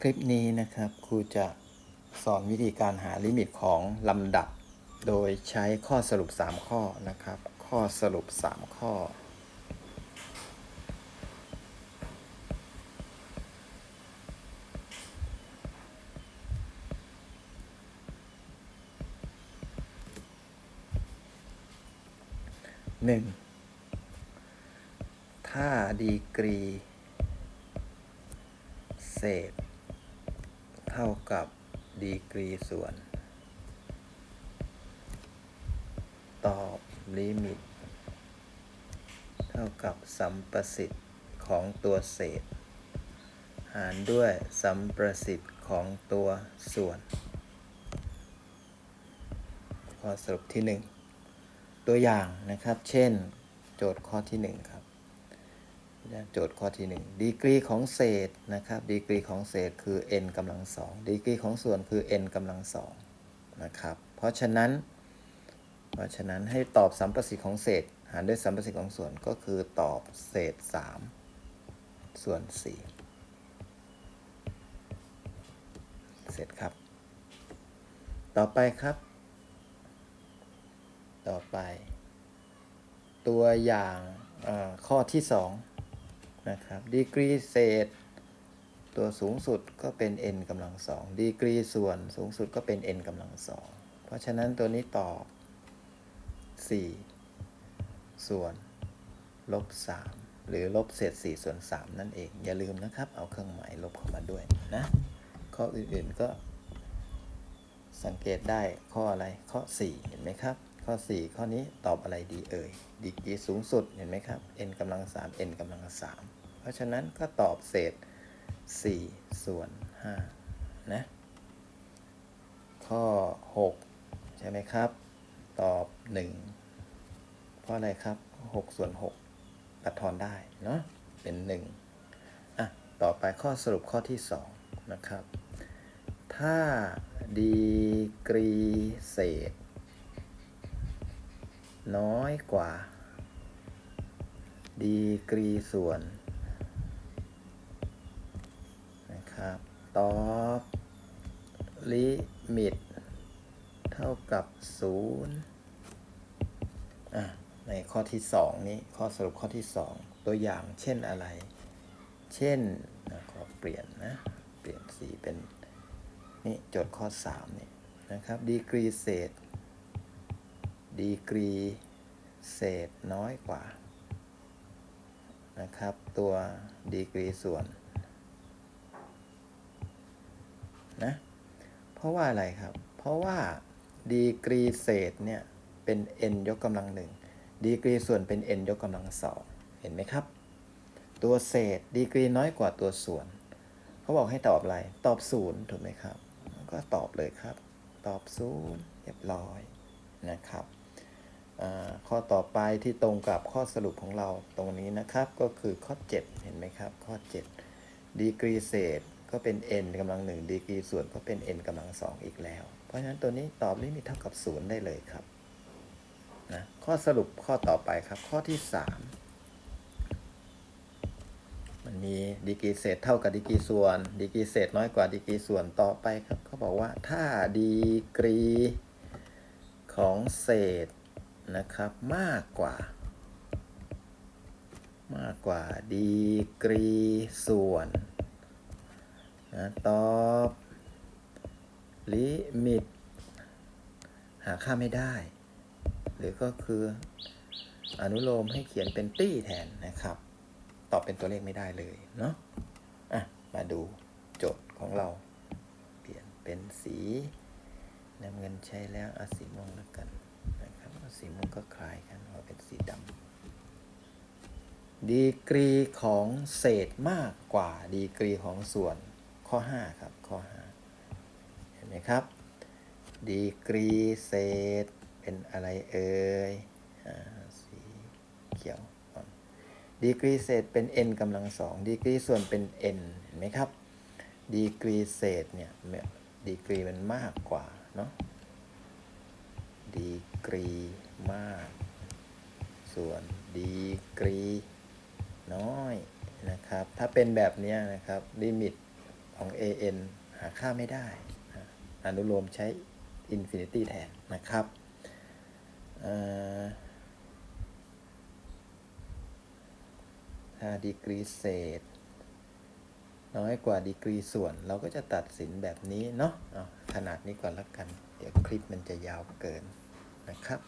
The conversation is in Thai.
คลิปนี้นะครับครูจะสอนวิธีการหาลิมิตของลำดับ โดยใช้ข้อสรุป 3 ข้อนะครับ ข้อสรุป 3 ข้อหนึ่งถ้าดีกรี เศษ เท่ากับดีกรีส่วน ตอบลิมิต เท่ากับสัมประสิทธิ์ของตัวเศษ หารด้วยสัมประสิทธิ์ของตัวส่วนข้อสรุปที่ 1 ตัวอย่างนะครับ เช่น โจทย์ข้อที่ 1 ครับ โจทย์ข้อที่1ดีกรีของเศษนะครับดีกรีของเศษคือ n กำลังสองดีกรีของส่วนคือ n กำลังสองนะครับเพราะฉะนั้น เพราะฉะนั้นให้ตอบสัมประสิทธิ์ของเศษ หารด้วยสัมประสิทธิ์ของส่วนก็คือตอบเศษ 3 ส่วน 4 เสร็จครับ ต่อไปครับ ต่อไป ตัวอย่างข้อที่ 2 นะครับดีกรีเศษ ตัวสูงสุดก็เป็น n กำลังสองดีกรีส่วนสูงสุดก็เป็น n กำลังสองเพราะฉะนั้นตัวนี้ตอบ 4 ส่วนลบ 3 หรือลบเศษ 4 ส่วน 3 นั่นเอง อย่าลืมนะครับ เอาเครื่องหมายลบเข้ามาด้วยนะ ข้ออื่นๆก็สังเกตได้ข้ออะไรข้อ 4 เห็นไหมครับ ข้อ 4 ข้อนี้ตอบอะไรดีเอ่ยดีกรีสูงสุดเห็นไหมครับ n กำลัง3 n กำลัง3 เพราะฉะนั้นก็ตอบเศษ 4 ส่วน5นะ ข้อ 6 ใช่ไหมครับ ตอบ 1 เพราะอะไรครับ 6 ส่วน 6 ตัดทอนได้เนาะ เป็น 1 อะ ต่อไปข้อสรุปข้อที่ 2 นะครับ ถ้าดีกรีเศษ น้อยกว่าดีกรีส่วน นะครับ ตอบลิมิต เท่ากับ0อะในข้อที่2นี้ข้อสรุปข้อที่2ตัวอย่างเช่นอะไร เช่นอะขอเปลี่ยนนะ เปลี่ยนสีเป็นนี่โจทย์ข้อ3นี่นะครับดีกรีเศษดีกรีเศษน้อยกว่านะครับ ตัวดีกรีส่วน นะ เพราะว่าอะไรครับ เพราะว่าดีกรีเศษเนี่ยเป็น n ยกกำลังหนึ่งดีกรีส่วนเป็น n ยกกำลังสองเห็นไหมครับ ตัวเศษดีกรีน้อยกว่าตัวส่วน เขาบอกให้ตอบอะไร ตอบศูนย์ถูกไหมครับ ก็ตอบเลยครับ ตอบศูนย์เรียบร้อยนะครับข้อต่อไปที่ตรงกับข้อสรุปของเราตรงนี้นะครับ ก็คือข้อ 7 เห็นไหมครับ ข้อ 7 ดีกรีเศษ ก็เป็น n กำลังหนึ่งดีกรีส่วนก็เป็น n กำลังสองอีกแล้ว เพราะฉะนั้นตัวนี้ตอบลิมิตเท่ากับศูนย์ได้เลยครับนะข้อสรุปข้อต่อไปครับ ข้อที่ 3 มันมีดีกรีเศษเท่ากับดีกรีส่วน ดีกรีเศษน้อยกว่าดีกรีส่วนต่อไปครับเขาบอกว่าถ้าดีกรีของเศษนะครับมากกว่า มากกว่าดีกรีส่วน นะตอบลิมิต หาค่าไม่ได้ หรือก็คืออนุโลมให้เขียนเป็นตี้แทนนะครับ ตอบเป็นตัวเลขไม่ได้เลยเนาะอะ มาดูโจทย์ของเรา เปลี่ยนเป็นสีน้ำเงินใช้แล้วเอาสีม่วงแล้วกันนะครับสีม่วงก็คล้ายกันเอาเป็นสีดำดีกรีของเศษมากกว่าดีกรีของส่วน ข้อ 5 ครับ ข้อ 5 เห็นไหมครับ ดีกรีเศษ เป็นอะไรเอ่ยอสีเขียว ดีกรีเศษเป็น n กำลังสองดีกรีส่วนเป็น n เห็นไหมครับ ดีกรีเศษเนี่ยดีกรีมันมากกว่าเนาะดีกรีมาก ส่วนดีกรีน้อยนะครับ ถ้าเป็นแบบนี้นะครับ ลิมิต ของ an หาค่าไม่ได้ อนุโลมใช้ infinity แทนนะครับถ้าดีกรีเศษ น้อยกว่าดีกรีส่วน เราก็จะตัดสินแบบนี้เนาะขนาดนี้ก่อนละกัน เดี๋ยวคลิปมันจะยาวเกินนะครับ